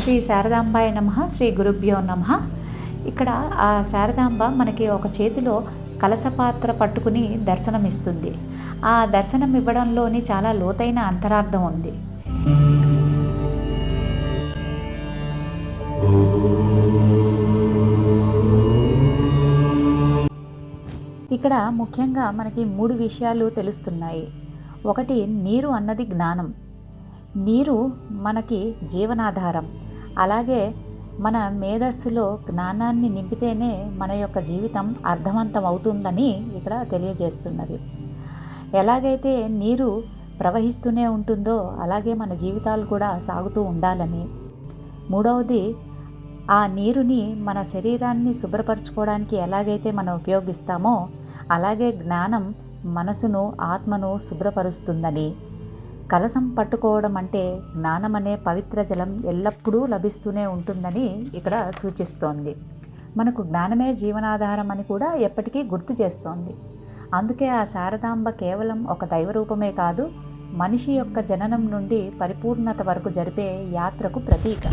శ్రీ శారదాంబాయ నమ శ్రీ గురుభ్యో నమ. ఇక్కడ ఆ శారదాంబ మనకి ఒక చేతిలో కలసపాత్ర పట్టుకుని దర్శనమిస్తుంది. ఆ దర్శనం ఇవ్వడంలోని చాలా లోతైన అంతరార్థం ఉంది. ఇక్కడ ముఖ్యంగా మనకి మూడు విషయాలు తెలుస్తున్నాయి. ఒకటి నీరు అన్నది జ్ఞానం. నీరు మనకి జీవనాధారం. అలాగే మన మేధస్సులో జ్ఞానాన్ని నింపితేనే మన యొక్క జీవితం అర్థవంతం అవుతుందని ఇక్కడ తెలియజేస్తున్నది. ఎలాగైతే నీరు ప్రవహిస్తూనే ఉంటుందో అలాగే మన జీవితాలు కూడా సాగుతూ ఉండాలని. మూడవది ఆ నీరుని మన శరీరాన్ని శుభ్రపరచుకోవడానికి ఎలాగైతే మనం ఉపయోగిస్తామో అలాగే జ్ఞానం మనసును ఆత్మను శుభ్రపరుస్తుందని. కలసం పట్టుకోవడం అంటే జ్ఞానమనే పవిత్ర జలం ఎల్లప్పుడూ లభిస్తూనే ఉంటుందని ఇక్కడ సూచిస్తోంది. మనకు జ్ఞానమే జీవనాధారం అని కూడా ఎప్పటికీ గుర్తు చేస్తోంది. అందుకే ఆ శారదాంబ కేవలం ఒక దైవరూపమే కాదు మనిషి యొక్క జననం నుండి పరిపూర్ణత వరకు జరిపే యాత్రకు ప్రతీక.